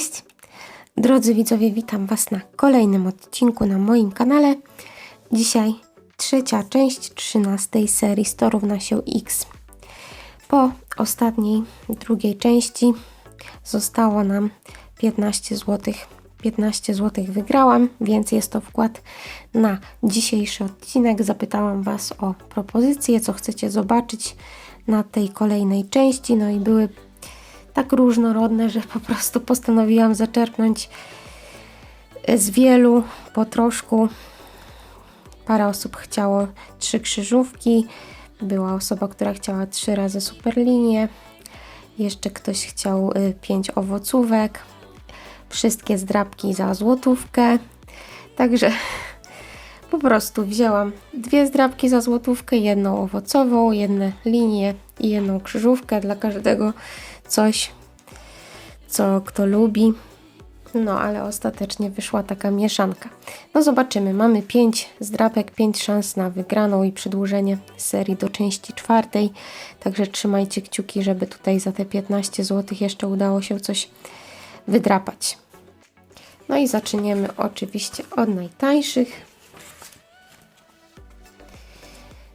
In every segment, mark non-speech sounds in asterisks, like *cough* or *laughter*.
Cześć! Drodzy widzowie, witam Was na kolejnym odcinku na moim kanale. Dzisiaj trzecia część 13 serii 100 równa się X. Po ostatniej, drugiej części zostało nam 15 zł. 15 zł wygrałam, więc jest to wkład na dzisiejszy odcinek. Zapytałam Was o propozycje, co chcecie zobaczyć na tej kolejnej części. No i były tak różnorodne, że po prostu postanowiłam zaczerpnąć z wielu po troszku. Parę osób chciało trzy krzyżówki, była osoba, która chciała trzy razy superlinię, jeszcze ktoś chciał y, pięć owocówek, wszystkie zdrabki za złotówkę. Także po prostu wzięłam dwie zdrabki za złotówkę, jedną owocową, jedne linie i jedną krzyżówkę dla każdego coś, co kto lubi. No, ale ostatecznie wyszła taka mieszanka. No zobaczymy, mamy 5 zdrapek, 5 szans na wygraną i przedłużenie serii do części czwartej. Także trzymajcie kciuki, żeby tutaj za te 15 zł jeszcze udało się coś wydrapać. No i zaczniemy oczywiście od najtańszych.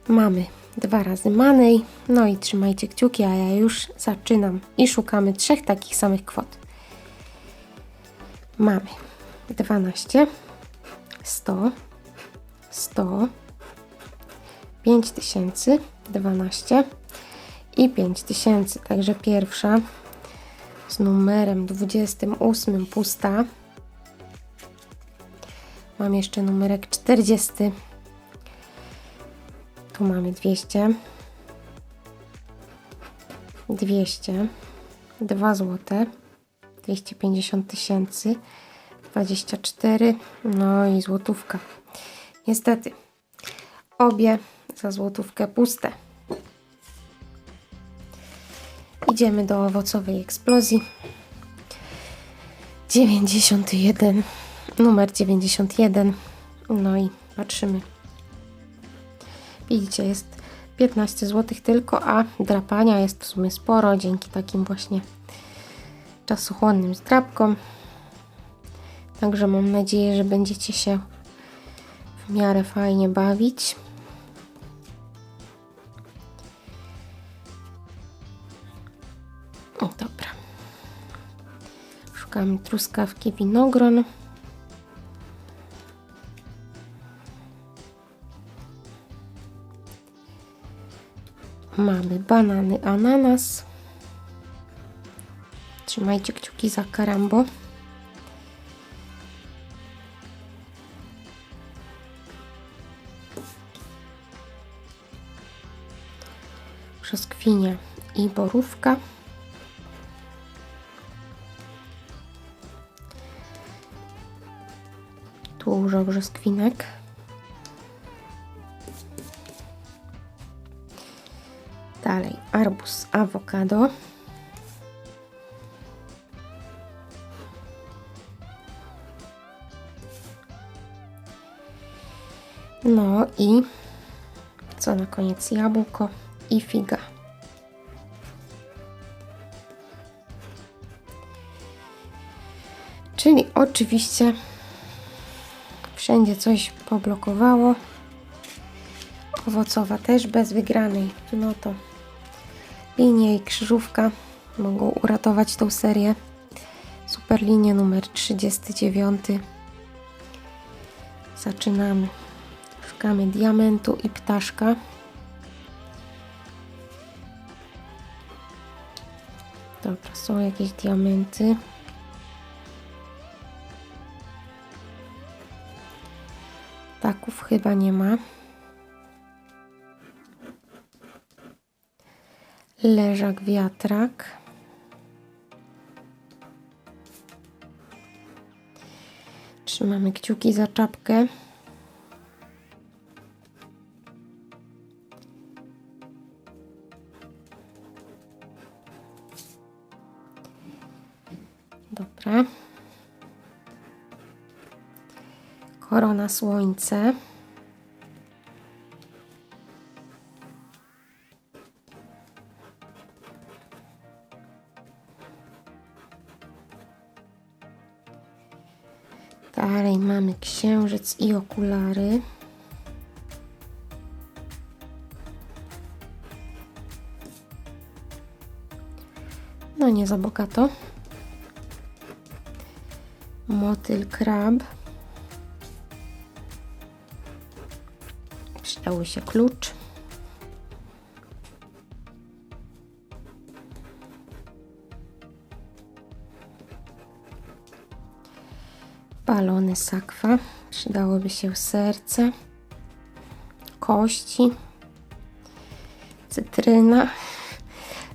Mamy dwa razy manej. No i trzymajcie kciuki, a ja już zaczynam. I szukamy trzech takich samych kwot. Mamy 12, 100, 100, 5000, 12 i 5000. Także pierwsza z numerem 28 pusta. Mam jeszcze numerek 40. Tu mamy 200. 200. 2 złote. 250 tysięcy. 24. No i złotówka. Niestety. Obie za złotówkę puste. Idziemy do owocowej eksplozji. 91. Numer 91. No i patrzymy. Widzicie, jest 15 zł tylko, a drapania jest w sumie sporo dzięki takim właśnie czasochłonnym zdrapkom. Także mam nadzieję, że będziecie się w miarę fajnie bawić. O, dobra. Szukamy truskawki winogron. Mamy banany, ananas. Trzymajcie kciuki za karambo. Brzoskwinia i borówka. Dużo brzoskwinek. Dalej arbuz, awokado. No i co na koniec jabłko i figa. Czyli oczywiście wszędzie coś poblokowało. Owocowa też bez wygranej. No to linia i krzyżówka mogą uratować tą serię. Super linia numer 39. Zaczynamy. Szukamy diamentu i ptaszka. Dobra, są jakieś diamenty. Taków chyba nie ma. Leżak wiatrak. Trzymamy kciuki za czapkę. Dobra. Korona słońce. Dalej mamy księżyc i okulary. No nie za bogato. Motyl krab. Przydały się klucz. Balony sakwa. Przydałoby się serce. Kości. Cytryna.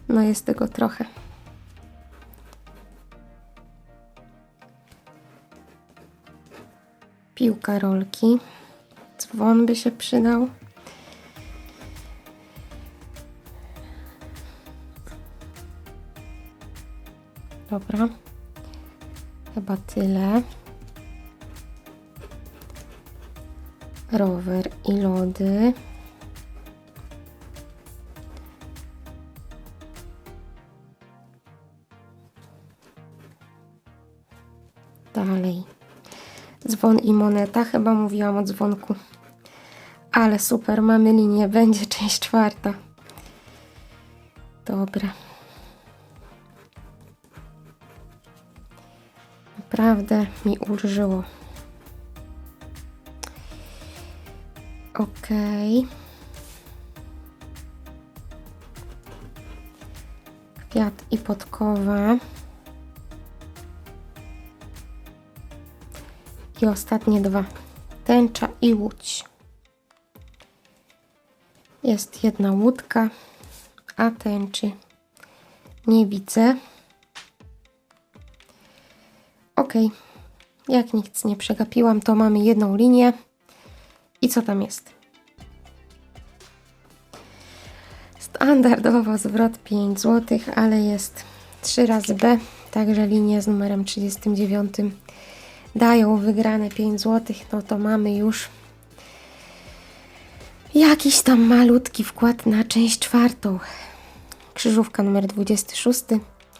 No jest tego trochę. Piłka rolki. Dzwon by się przydał. Dobra. Chyba tyle. Rower i lody. Dalej. Dzwon i moneta. Chyba mówiłam o dzwonku. Ale super, mamy linię. *laughs* Będzie część czwarta. Dobra. Naprawdę mi ulżyło. Okej. Kwiat i podkowa. I ostatnie dwa. Tęcza i łódź. Jest jedna łódka, a tęczy nie widzę. Ok, jak nic nie przegapiłam, to mamy jedną linię. I co tam jest? Standardowo zwrot 5 zł, ale jest 3 razy B, także linie z numerem 39 dają wygrane 5 zł, no to mamy już jakiś tam malutki wkład na część czwartą. Krzyżówka numer 26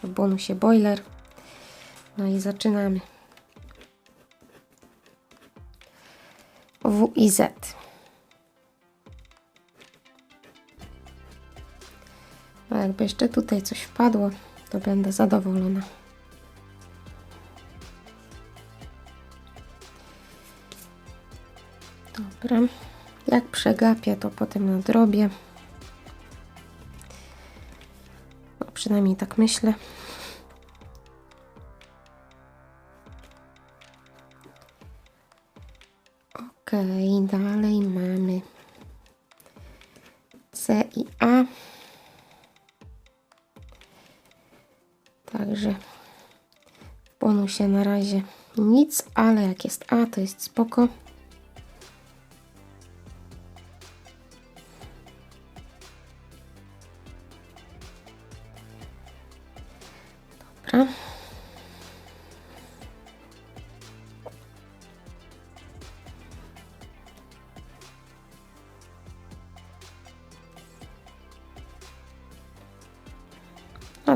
w bonusie boiler. No i zaczynamy. W i Z. A jakby jeszcze tutaj coś wpadło, to będę zadowolona. Dobra. Jak przegapię, to potem nadrobię. No, przynajmniej tak myślę. Ok, dalej mamy C i A. Także w bonusie na razie nic, ale jak jest A, to jest spoko.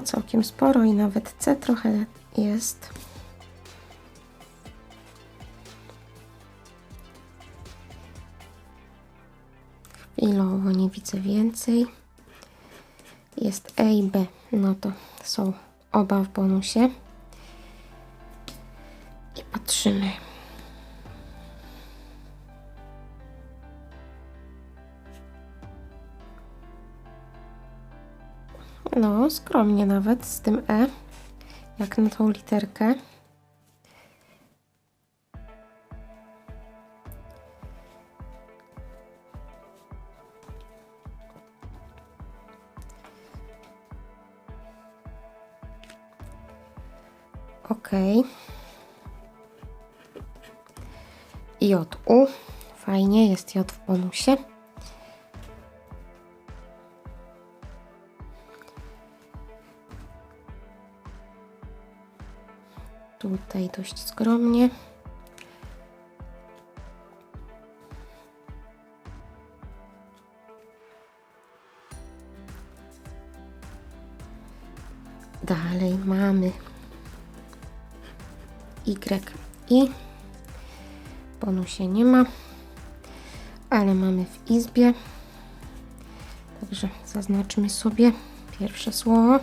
Całkiem sporo i nawet C trochę jest. Chwilowo nie widzę więcej. Jest E i B. No to są oba w bonusie. I patrzymy. No, skromnie nawet z tym E, jak na tą literkę. Ok. J, U. Fajnie, jest J w bonusie. Tutaj dość skromnie. Dalej mamy Y i bonusie nie ma, ale mamy w izbie. Także zaznaczmy sobie pierwsze słowo.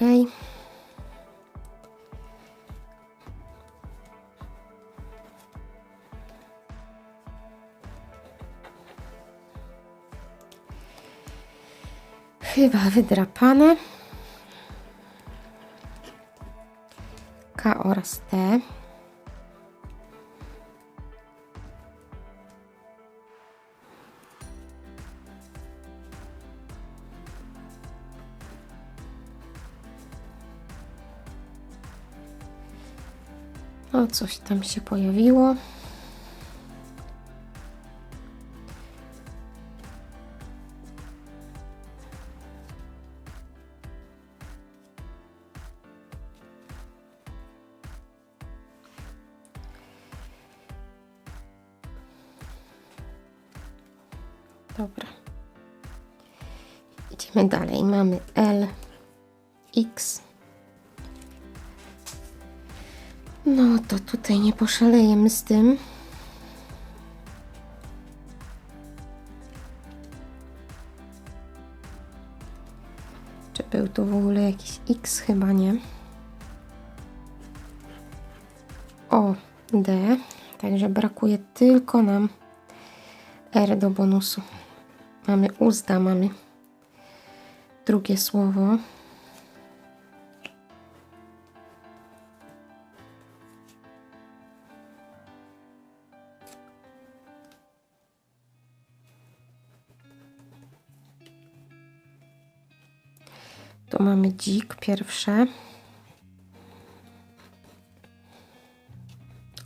Ok. Chyba wydrapane. K oraz T. O, coś tam się pojawiło. Dobra. Idziemy dalej. Mamy L, X. No to tutaj nie poszalejemy z tym. Czy był tu w ogóle jakiś X? Chyba nie. O, D. Także brakuje tylko nam R do bonusu. Mamy uzda, mamy drugie słowo. Mamy dzik pierwsze.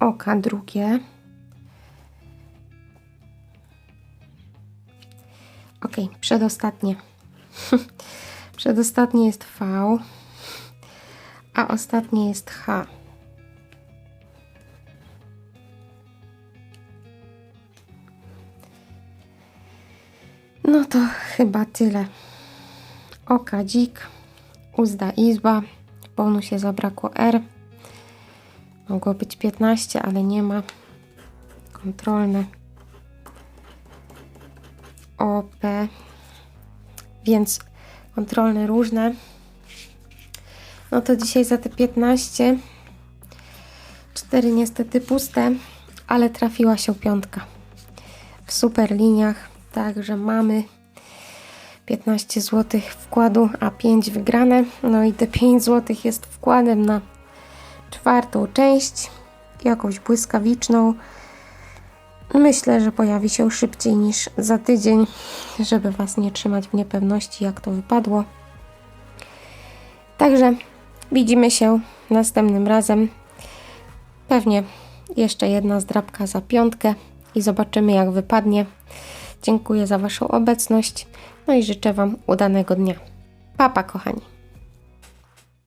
Oka drugie. Ok, przedostatnie. *laughs* przedostatnie jest V, a ostatnie jest H. No to chyba tyle. Oka dzik, uzda izba, w bonusie zabrakło R. Mogło być 15, ale nie ma. Kontrolne. OP, więc kontrolne różne. No to dzisiaj za te 15, 4 niestety puste, ale trafiła się piątka w super liniach, także mamy 15 zł wkładu, a 5 wygrane. No i te 5 zł jest wkładem na czwartą część, jakąś błyskawiczną. Myślę, że pojawi się szybciej niż za tydzień, żeby Was nie trzymać w niepewności, jak to wypadło. Także widzimy się następnym razem. Pewnie jeszcze jedna zdrabka za piątkę i zobaczymy, jak wypadnie. Dziękuję za Waszą obecność, no i życzę Wam udanego dnia. Papa, kochani.